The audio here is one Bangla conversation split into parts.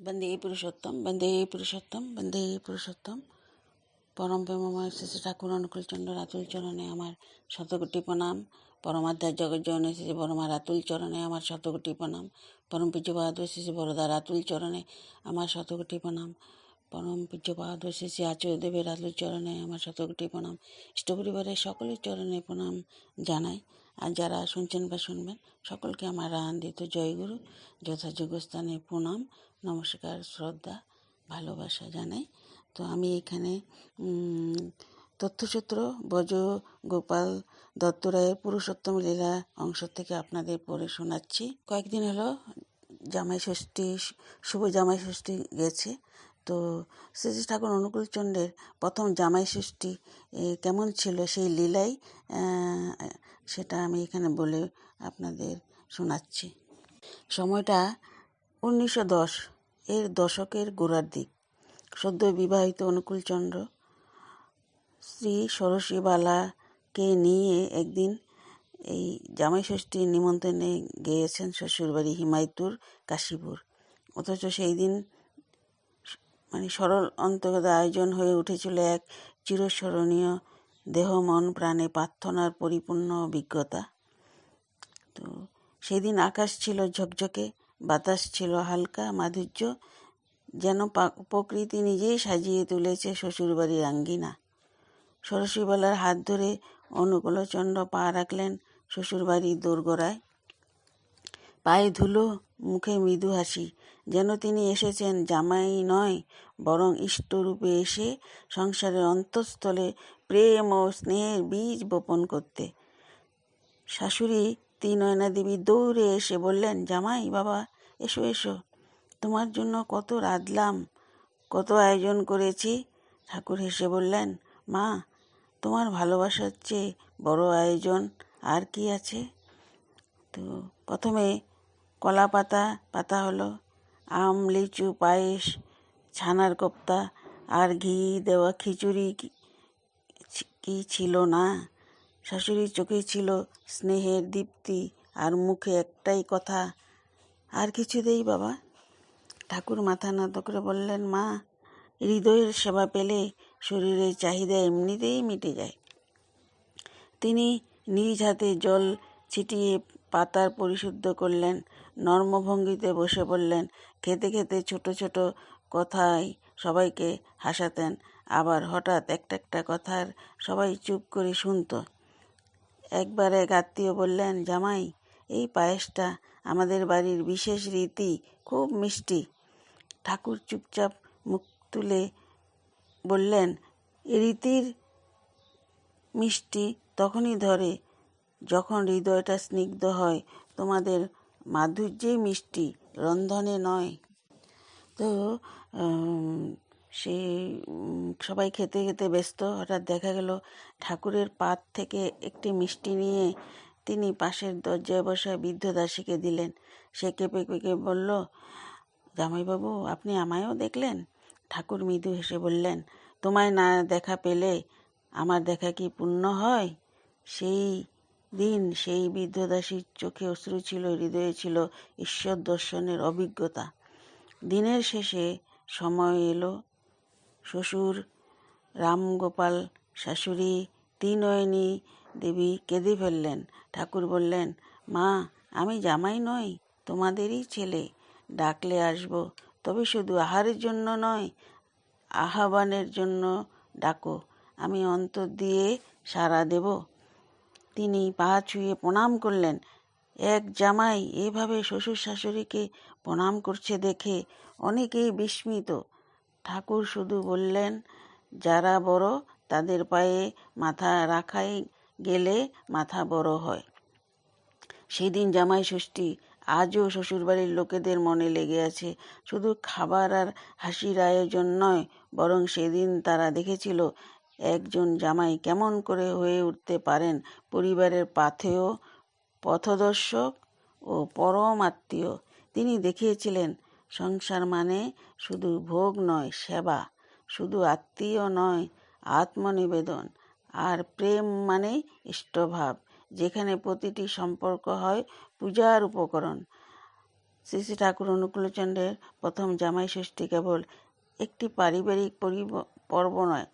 বন্দে পুরুষোত্তম বন্দে পুরুষোত্তম বন্দে পুরুষোত্তম। পরম প্রেমময় শ্রী ঠাকুর অনুকূলচন্দ্র রাতুল চরণে আমার শতকোটি প্রণাম। পরমাধ্যায় জগজ্জনে শ্রী বরমা রাতুল চরণে আমার শতকোটি প্রণাম। পরম পূজ্য বাহাদুর শ্রী বরদা রাতুল চরণে আমার শতকোটি প্রণাম। পরম পূজ্য বাহাদুর শ্রী আচার্য দেবের রাতুল চরণে আমার শতকোটি প্রণাম। ইষ্ট পরিবারের সকলের চরণে প্রণাম জানাই। আর যারা শুনছেন বা শুনবেন, সকলকে আমার আনন্দিত জয়গুরু। যথাযোগ্য স্থানে প্রণাম। নমস্কার, শ্রদ্ধা, ভালোবাসা জানাই। তো আমি এখানে তথ্যসূত্র বজ গোপাল দত্ত রায়ের পুরুষোত্তম লীলা অংশ থেকে আপনাদের পড়ে শোনাচ্ছি। কয়েকদিন হলো জামাই ষষ্ঠী, শুভ জামাই ষষ্ঠী গেছে। তো শ্রী ঠাকুর অনুকূল চন্দ্রের প্রথম জামাই ষষ্ঠী কেমন ছিল সেই লীলাই সেটা আমি এখানে বলে আপনাদের শোনাচ্ছি। সময়টা উনিশশো দশ। এর দশকের গোড়ার দিক। সদ্য বিবাহিত অনুকূলচন্দ্র শ্রী ষোড়শীবালাকে নিয়ে একদিন এই জামাই ষষ্ঠীর নিমন্ত্রণে গিয়েছেন শ্বশুরবাড়ি হিমায়তুর কাশীপুর। অথচ সেই দিন মানে সরল অন্তর্গত আয়োজন হয়ে উঠেছিল এক চিরস্মরণীয় দেহ মন প্রাণে প্রার্থনার পরিপূর্ণ অভিজ্ঞতা। তো সেদিন আকাশ ছিল ঝকঝকে বাতাস ছিল হালকা, মাধুর্য, যেন প্রকৃতি নিজেই সাজিয়ে তুলেছে শ্বশুরবাড়ির আঙ্গিনা। সরস্বীবালার হাত ধরে অনুকূলচন্দ্র পা রাখলেন শ্বশুরবাড়ির দোরগোড়ায়। পায়ে ধুলো, মুখে মৃদু হাসি, যেন তিনি এসেছেন জামাই নয়, বরং ইষ্টরূপে এসে সংসারের অন্তঃস্থলে প্রেম ও স্নেহের বীজ বপন করতে। শাশুড়ি ত্রিনয়না দেবী দৌড়ে এসে বললেন, জামাই, বাবা, এসো এসো। তোমার জন্য কত রাঁধলাম, কত আয়োজন করেছি। ঠাকুর হেসে বললেন, মা, তোমার ভালোবাসার চেয়ে বড় আয়োজন আর কি আছে? তো প্রথমে কলা পাতা পাতা হলো আম, লিচু, পায়েস, ছানার কোপ্তা, আর ঘি দেওয়া খিচুড়ি কি ছিল না। শাশুড়ির চোখে ছিল স্নেহের দীপ্তি আর মুখে একটাই কথা, আর কিছু দেই বাবা? ঠাকুর মাথা নত করে বললেন, মা, হৃদয়ের সেবা পেলে শরীরের চাহিদা এমনিতেই মিটে যায়। তিনি নিজ হাতে জল ছিটিয়ে পাতার পরিশুদ্ধ করলেন, নর্মভঙ্গিতে বসে পড়লেন খেতে খেতে ছোট ছোট কথায় সবাইকে হাসাতেন, আবার হঠাৎ একটা একটা কথার সবাই চুপ করে শুনতো। একবার এক আত্মীয় বললেন, জামাই, এই পায়েসটা আমাদের বাড়ির বিশেষ রীতি, খুব মিষ্টি। ঠাকুর চুপচাপ মুখ তুলে বললেন রীতির মিষ্টি তখনই ধরে যখন হৃদয়টা স্নিগ্ধ হয়, তোমাদের মাধুর্যেই মিষ্টি, রন্ধনে নয়। তো সে সবাই খেতে খেতে ব্যস্ত। হঠাৎ দেখা গেল ঠাকুরের পাত থেকে একটি মিষ্টি নিয়ে তিনি পাশের দরজায় বসা বৃদ্ধ দাসীকে দিলেন। সে কেঁপে কেঁপে বলল, জামাইবাবু, আপনি আমায়ও দেখলেন? ঠাকুর মৃদু হেসে বললেন, তোমায় না দেখা পেলে আমার দেখা কি পুণ্য হয়? সেই দিন সেই বৃদ্ধদাসীর চোখে অশ্রু ছিল, হৃদয়ে ছিল ঈশ্বর দর্শনের অভিজ্ঞতা। দিনের শেষে সময় এলো শ্বশুর, রামগোপাল, শাশুড়ি তিনয়নী দেবী কেঁদে ফেললেন। ঠাকুর বললেন, মা, আমি জামাই নই, তোমাদেরই ছেলে। ডাকলে আসব, তবে শুধু আহারের জন্য নয়, আহ্বানের জন্য ডাকো। আমি অন্তর দিয়ে সাড়া দেব। তিনি পা ছুঁয়ে প্রণাম করলেন। এক জামাই এভাবে শ্বশুর শাশুড়িকে প্রণাম করছে দেখে অনেকেই বিস্মিত। ঠাকুর শুধু বললেন, যারা বড় তাদের পায়ে মাথা রাখাই গেলে মাথা বড় হয়। সেদিন জামাই ষষ্ঠী, আজও শ্বশুরবাড়ির লোকেদের মনে লেগে আছে। শুধু খাবার আর হাসির আয়োজন নয়, বরং সেদিন তারা দেখেছিল, একজন জামাই কেমন করে হয়ে উঠতে পারেন পরিবারের পাথেয়, পথদর্শক ও পরম আত্মীয়। তিনি দেখিয়েছিলেন সংসার মানে শুধু ভোগ নয়, সেবা। শুধু আত্মীয় নয়, আত্মনিবেদন। আর প্রেম মানে ইষ্টভাব, যেখানে প্রতিটি সম্পর্ক হয় পূজার উপকরণ। শ্রী শ্রী ঠাকুর অনুকূলচন্দ্রের প্রথম জামাই ষষ্ঠী কেবল একটি পারিবারিক পরিব- নয়,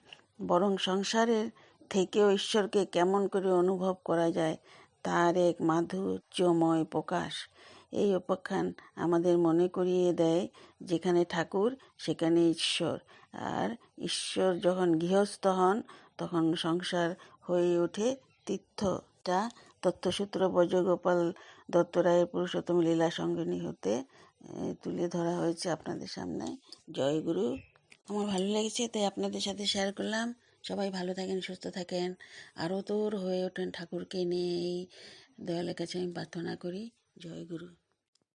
বরং সংসারের থেকেও ঈশ্বরকে কেমন করে অনুভব করা যায়, তার এক মাধুর্যময় প্রকাশ। এই উপাখ্যান আমাদের মনে করিয়ে দেয়, যেখানে ঠাকুর, সেখানে ঈশ্বর। আর ঈশ্বর যখন গৃহস্থ হন, তখন সংসার হয়ে ওঠে তীর্থটা তথ্যসূত্র ব্রজগোপাল দত্ত রায়ের পুরুষোত্তম লীলা সঙ্গিনী হতে তুলে ধরা হয়েছে আপনাদের সামনে। জয় গুরু। আমার ভালো লেগেছে, তাই আপনাদের সাথে শেয়ার করলাম। সবাই ভালো থাকেন, সুস্থ থাকেন। আরও তোর হয়ে ওঠেন ঠাকুরকে নিয়ে, এই দয়ালের কাছে আমি প্রার্থনা করি। জয় গুরু।